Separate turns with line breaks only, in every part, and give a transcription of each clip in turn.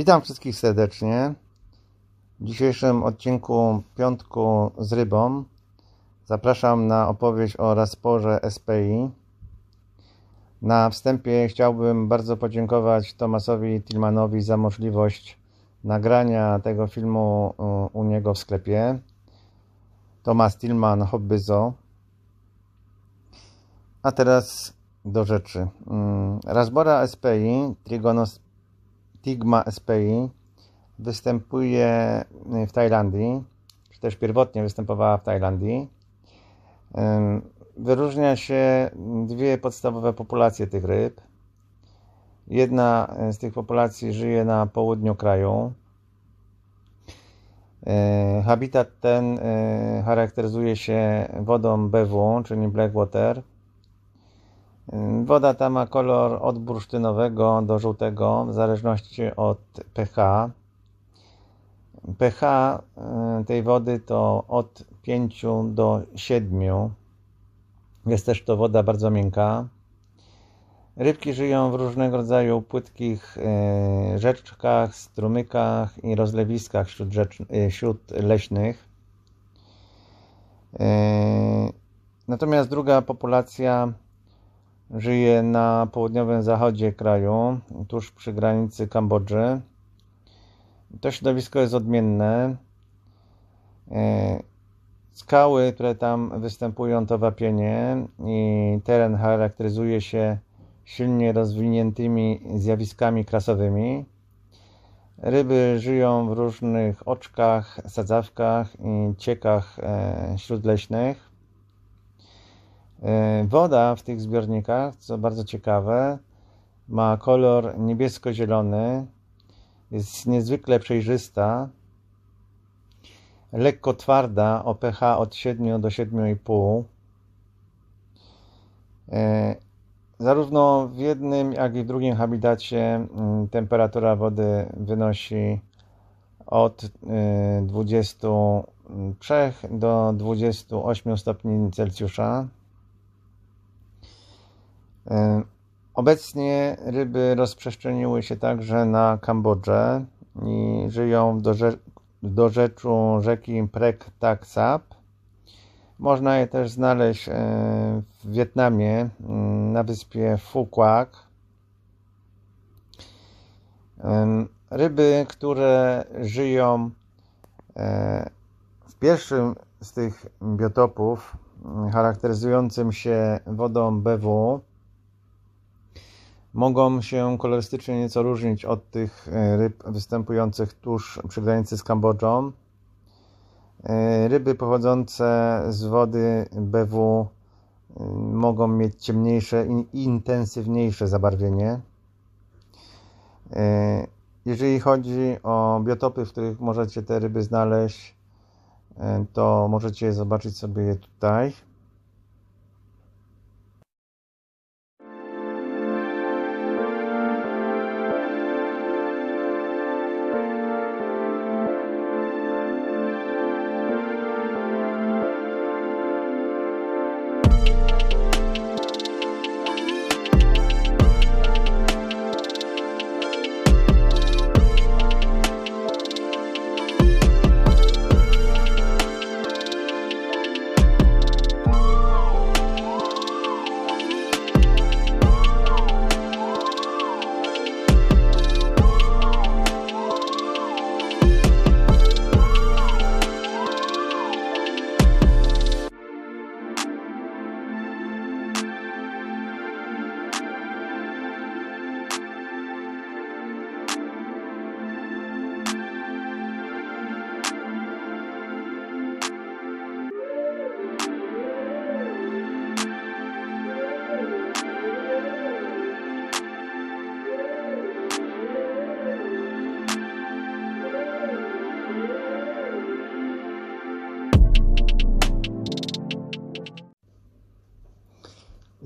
Witam wszystkich serdecznie. W dzisiejszym odcinku Piątku z Rybą zapraszam na opowieść o Rasporze SPI. Na wstępie chciałbym bardzo podziękować Tomasowi Tillmanowi za możliwość nagrania tego filmu u niego w sklepie. Tomas Tillman Hobbyzo. A teraz do rzeczy. Rasbora SPI Trigonos Tigma SPI występuje w Tajlandii, czy też pierwotnie występowała w Tajlandii. Wyróżnia się dwie podstawowe populacje tych ryb. Jedna z tych populacji żyje na południu kraju. Habitat ten charakteryzuje się wodą BW, czyli Blackwater. Woda ta ma kolor od bursztynowego do żółtego w zależności od pH. pH tej wody to od 5 do 7. Jest też to woda bardzo miękka. Rybki żyją w różnego rodzaju płytkich rzeczkach, strumykach i rozlewiskach wśród, rzecz, wśród leśnych. Natomiast druga populacja żyje na południowym zachodzie kraju, tuż przy granicy Kambodży. To środowisko jest odmienne. Skały, które tam występują, to wapienie i teren charakteryzuje się silnie rozwiniętymi zjawiskami krasowymi. Ryby żyją w różnych oczkach, sadzawkach i ciekach śródleśnych. Woda w tych zbiornikach, co bardzo ciekawe, ma kolor niebiesko-zielony, jest niezwykle przejrzysta, lekko twarda o pH od 7 do 7,5. Zarówno w jednym, jak i w drugim habitacie temperatura wody wynosi od 23 do 28 stopni Celsjusza. Obecnie ryby rozprzestrzeniły się także na Kambodżę i żyją w dorze dorzeczu rzeki Prek Tak Sap. Można je też znaleźć w Wietnamie na wyspie Phu Quoc. Ryby, które żyją w pierwszym z tych biotopów charakteryzującym się wodą BW mogą się kolorystycznie nieco różnić od tych ryb występujących tuż przy granicy z Kambodżą. Ryby pochodzące z wody BW mogą mieć ciemniejsze i intensywniejsze zabarwienie. Jeżeli chodzi o biotopy, w których możecie te ryby znaleźć, to możecie zobaczyć sobie tutaj.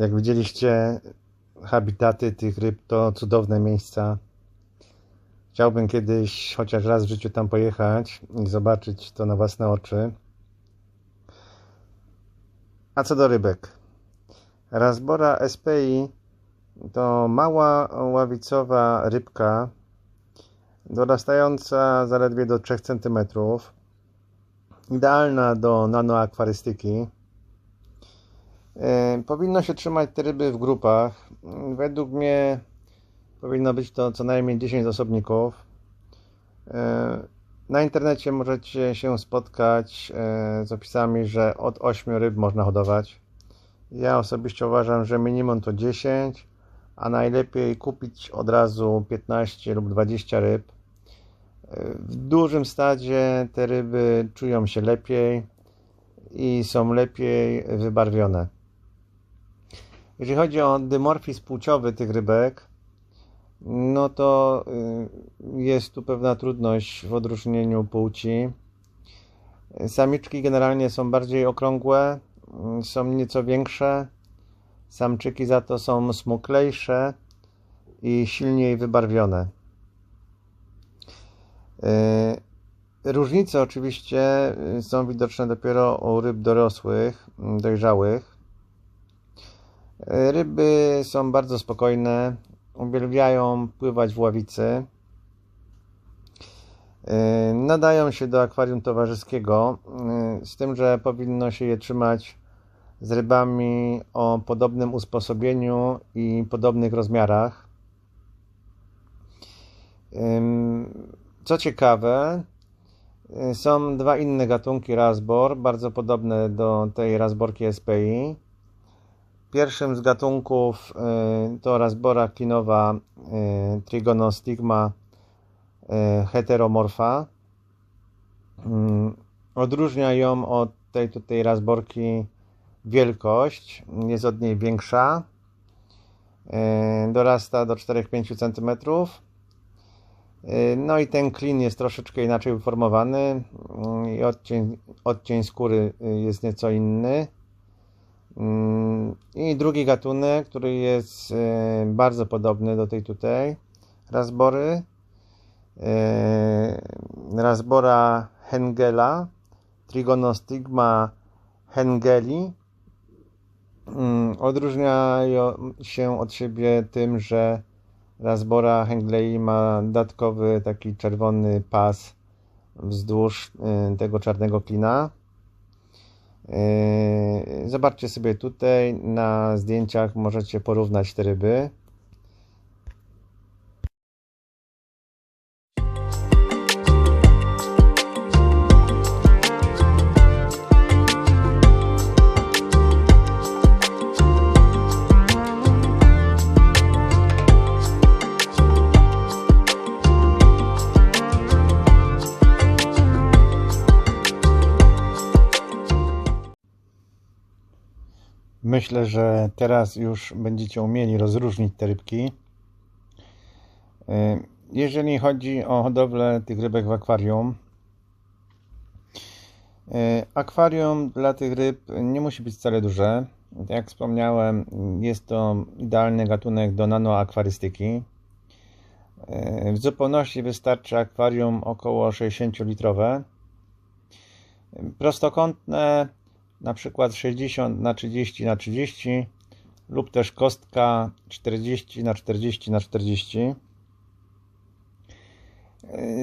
Jak widzieliście, habitaty tych ryb to cudowne miejsca. Chciałbym kiedyś chociaż raz w życiu tam pojechać i zobaczyć to na własne oczy. A co do rybek? Rasbora SPI to mała ławicowa rybka dorastająca zaledwie do 3 cm, idealna do nanoakwarystyki. Powinno się trzymać te ryby w grupach. Według mnie powinno być to co najmniej 10 osobników. Na internecie możecie się spotkać z opisami, że od 8 ryb można hodować. Ja osobiście uważam, że minimum to 10, a najlepiej kupić od razu 15 lub 20 ryb. W dużym stadzie te ryby czują się lepiej i są lepiej wybarwione. Jeżeli chodzi o dymorfizm płciowy tych rybek, no to y, jest tu pewna trudność w odróżnieniu płci. Samiczki generalnie są bardziej okrągłe, są nieco większe. Samczyki za to są smuklejsze i silniej wybarwione. Y, różnice oczywiście y, są widoczne dopiero u ryb dorosłych, dojrzałych. Ryby są bardzo spokojne, uwielbiają pływać w ławicy. Yy, nadają się do akwarium towarzyskiego, yy, z tym, że powinno się je trzymać z rybami o podobnym usposobieniu i podobnych rozmiarach. Co ciekawe, są dwa inne gatunki rasbor, bardzo podobne do tej rasborki SPI. Pierwszym z gatunków y, to Rasbora klinowa y, Trigonostigma y, heteromorfa. Mm, odróżnia ją od tej tutaj rasborki wielkość, jest od niej większa. Dorasta do 4-5 cm. No i ten klin jest troszeczkę inaczej uformowany i odcień, odcień skóry jest nieco inny. Mm, I drugi gatunek, który jest e, bardzo podobny do tej tutaj rasbory. E, rasbora Hengela, Trigonostigma hengeli. Mm, odróżniają się od siebie tym, że rasbora henglei ma dodatkowy taki czerwony pas wzdłuż e, tego czarnego klina. Yy, zobaczcie sobie tutaj na zdjęciach możecie porównać te ryby. Myślę, że teraz już będziecie umieli rozróżnić te rybki. Y, jeżeli chodzi o hodowlę tych rybek w akwarium, y, akwarium dla tych ryb nie musi być wcale duże. Jak wspomniałem, jest to idealny gatunek do nanoakwarystyki. Y, w zupełności wystarczy akwarium około 60 litrowe. Prostokątne na przykład 60 na 30 na 30 lub też kostka 40 na 40 na 40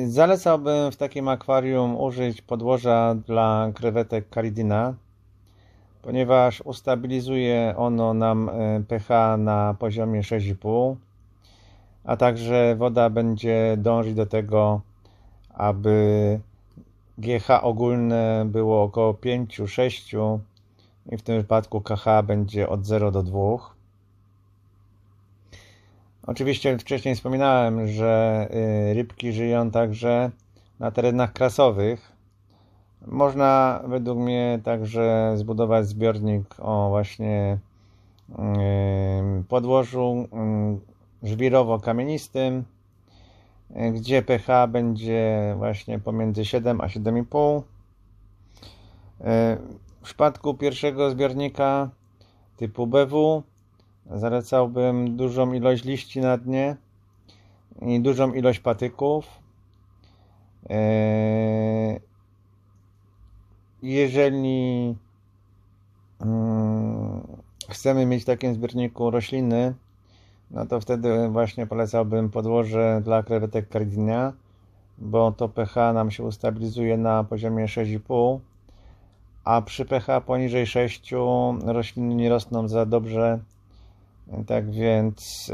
Zalecałbym w takim akwarium użyć podłoża dla krewetek Caridina, ponieważ ustabilizuje ono nam e, pH na poziomie 6,5, a także woda będzie dążyć do tego, aby GH ogólne było około 5-6 i w tym wypadku KH będzie od 0 do 2. Oczywiście wcześniej wspominałem, że y, rybki żyją także na terenach krasowych. Można według mnie także zbudować zbiornik o właśnie y, podłożu y, żwirowo-kamienistym gdzie pH będzie właśnie pomiędzy 7 a 7,5. E, w przypadku pierwszego zbiornika typu BW zalecałbym dużą ilość liści na dnie i dużą ilość patyków. E, jeżeli mm, chcemy mieć w takim zbiorniku rośliny, no to wtedy właśnie polecałbym podłoże dla krewetek kardinia bo to pH nam się ustabilizuje na poziomie 6,5, a przy pH poniżej 6 rośliny nie rosną za dobrze. Tak więc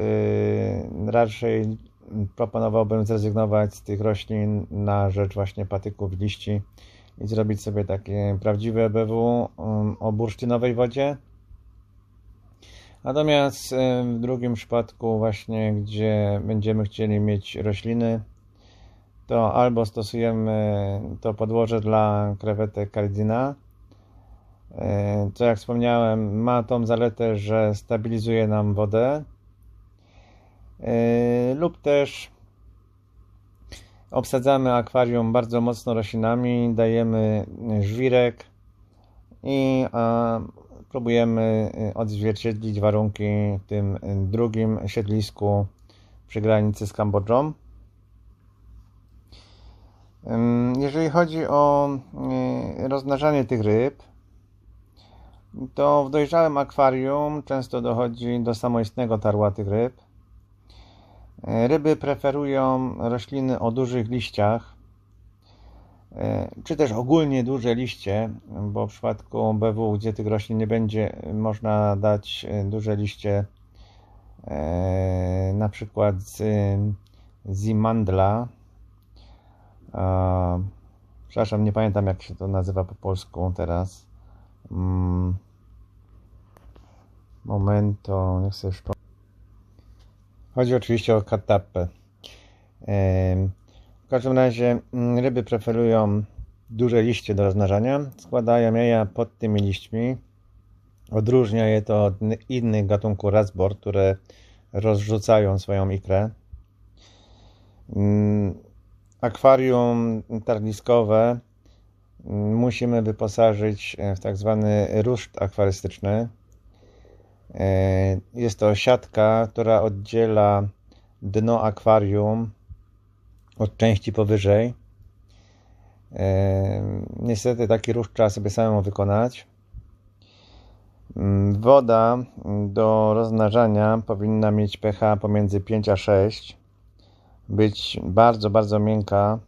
yy, raczej proponowałbym zrezygnować z tych roślin na rzecz właśnie patyków liści i zrobić sobie takie prawdziwe BW o bursztynowej wodzie. Natomiast w drugim przypadku właśnie, gdzie będziemy chcieli mieć rośliny, to albo stosujemy to podłoże dla krewetek Cardina, co jak wspomniałem ma tą zaletę, że stabilizuje nam wodę lub też obsadzamy akwarium bardzo mocno roślinami, dajemy żwirek i próbujemy odzwierciedlić warunki w tym drugim siedlisku przy granicy z Kambodżą. Jeżeli chodzi o rozmnażanie tych ryb, to w dojrzałym akwarium często dochodzi do samoistnego tarła tych ryb. Ryby preferują rośliny o dużych liściach, czy też ogólnie duże liście, bo w przypadku BW, gdzie tych roślin nie będzie, można dać duże liście, na przykład z Zimandla. Przepraszam, nie pamiętam jak się to nazywa po polsku teraz. Mm. Momento, niech sobie Chodzi oczywiście o katapę. W każdym razie mm, ryby preferują duże liście do rozmnażania. Składają jaja pod tymi liśćmi. Odróżnia je to od innych gatunków rasbor, które rozrzucają swoją ikrę. Mm, akwarium tarliskowe mm, musimy wyposażyć e, w tak zwany ruszt akwarystyczny. E, jest to siatka, która oddziela dno akwarium od części powyżej. E, niestety taki ruch trzeba sobie samemu wykonać. Mm, woda do rozmnażania powinna mieć pH pomiędzy 5 a 6. Być bardzo, bardzo miękka.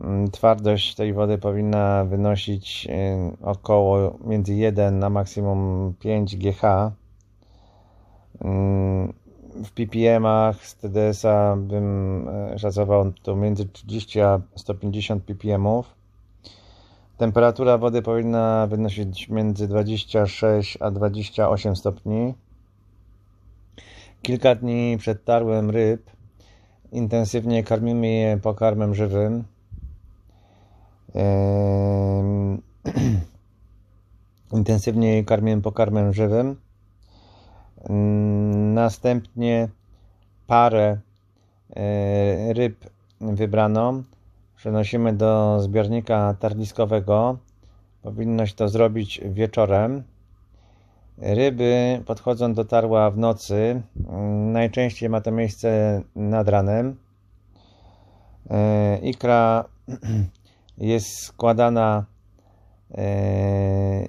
Mm, twardość tej wody powinna wynosić y, około między 1 na maksimum 5 GH. W ppm-ach z TDS-a bym e, szacował to między 30 a 150 ppm. Temperatura wody powinna wynosić między 26 a 28 stopni. Kilka dni przed tarłem ryb intensywnie karmimy je pokarmem żywym. intensywnie karmimy pokarmem żywym. Następnie parę e, ryb wybraną przenosimy do zbiornika tarliskowego. Powinno się to zrobić wieczorem. Ryby podchodzą do tarła w nocy. Najczęściej ma to miejsce nad ranem. E, ikra jest składana e,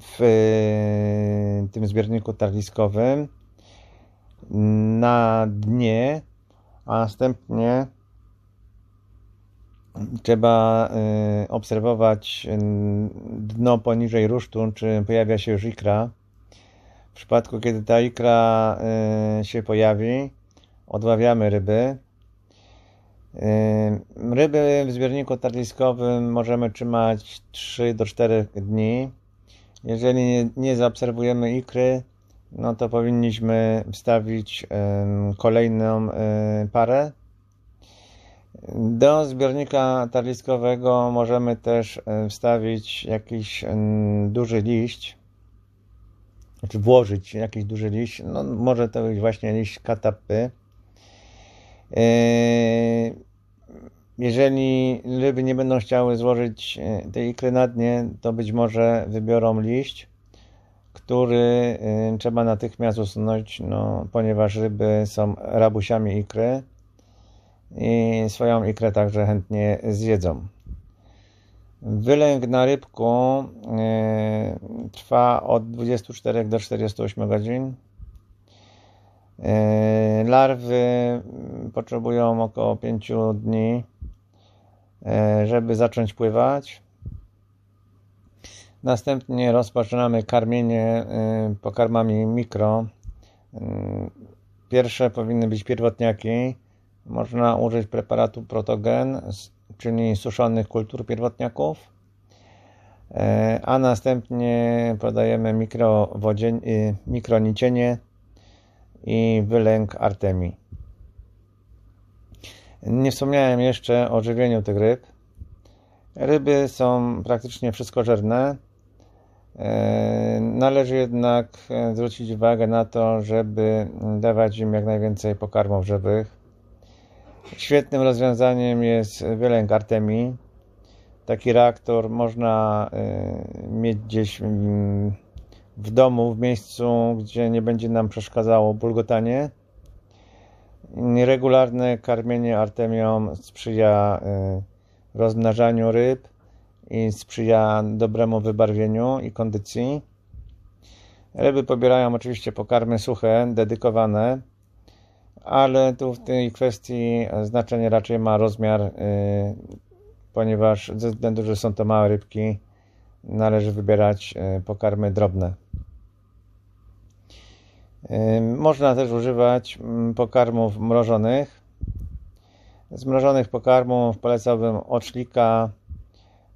w tym zbiorniku tarliskowym na dnie, a następnie trzeba y, obserwować y, dno poniżej rusztu, czy pojawia się już ikra. W przypadku, kiedy ta ikra się pojawi, odławiamy ryby. Ryby w zbiorniku tarliskowym możemy trzymać 3 do 4 dni. Jeżeli nie, nie zaobserwujemy ikry, no to powinniśmy wstawić kolejną parę do zbiornika tarliskowego możemy też e, wstawić jakiś duży liść, znaczy włożyć jakiś duży liść, no może to być właśnie liść katapy. E, jeżeli ryby nie będą chciały złożyć e, tej ikry na dnie, to być może wybiorą liść, który trzeba natychmiast usunąć, no, ponieważ ryby są rabusiami ikry i swoją ikrę także chętnie zjedzą. Wylęk na rybku e, trwa od 24 do 48 godzin. E, larwy potrzebują około 5 dni, e, żeby zacząć pływać. Następnie rozpoczynamy karmienie e, pokarmami mikro. Pierwsze powinny być pierwotniaki. Można użyć preparatu protogen, czyli suszonych kultur pierwotniaków. A następnie podajemy mikronicienie i wylęk artemii. Nie wspomniałem jeszcze o żywieniu tych ryb. Ryby są praktycznie wszystkożerne. E, należy jednak zwrócić uwagę na to, żeby dawać im jak najwięcej pokarmów żywych. Świetnym rozwiązaniem jest wylęk artemii. Taki reaktor można e, mieć gdzieś mm, w domu, w miejscu, gdzie nie będzie nam przeszkadzało bulgotanie. Nieregularne karmienie artemią sprzyja y, rozmnażaniu ryb i sprzyja dobremu wybarwieniu i kondycji. Ryby pobierają oczywiście pokarmy suche, dedykowane, ale tu w tej kwestii znaczenie raczej ma rozmiar, y, ponieważ ze względu, że są to małe rybki, należy wybierać y, pokarmy drobne. Można też używać mm, pokarmów mrożonych. Z mrożonych pokarmów polecałbym oczlika,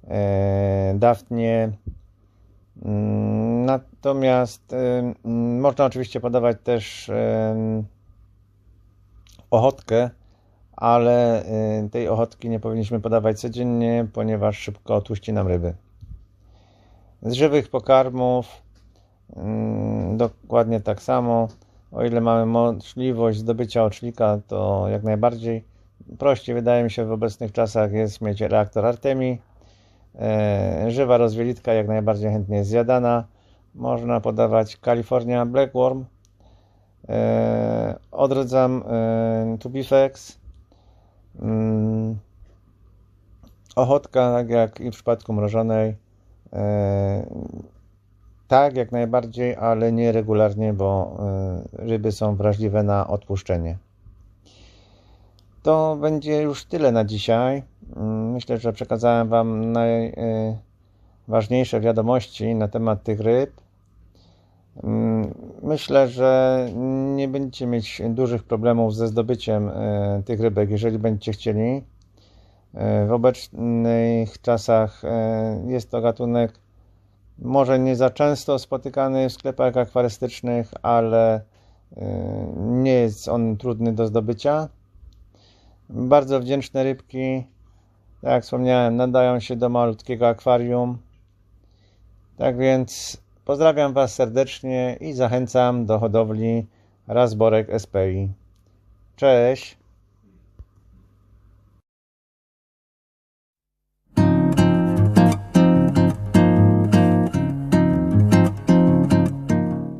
e, daftnie. Mm, natomiast można oczywiście podawać też ochotkę, ale tej ochotki nie powinniśmy podawać codziennie, ponieważ szybko otłuści nam ryby. Z żywych pokarmów dokładnie tak samo. O ile mamy możliwość zdobycia oczlika, to jak najbardziej prościej wydaje mi się w obecnych czasach jest mieć reaktor Artemii. E, żywa rozwielitka jak najbardziej chętnie zjadana. Można podawać California Blackworm. E, odrodzam e, Tubifex. Mm, ochotka, tak jak i w przypadku mrożonej, tak, jak najbardziej, ale nie regularnie, bo y, ryby są wrażliwe na odpuszczenie. To będzie już tyle na dzisiaj. Mm, myślę, że przekazałem Wam najważniejsze wiadomości na temat tych ryb. Mm, myślę, że nie będziecie mieć dużych problemów ze zdobyciem y, tych rybek, jeżeli będziecie chcieli. Y, w obecnych czasach jest to gatunek może nie za często spotykany w sklepach akwarystycznych, ale y, nie jest on trudny do zdobycia. Bardzo wdzięczne rybki, tak jak wspomniałem, nadają się do malutkiego akwarium. Tak więc pozdrawiam Was serdecznie i zachęcam do hodowli razborek SPI. Cześć!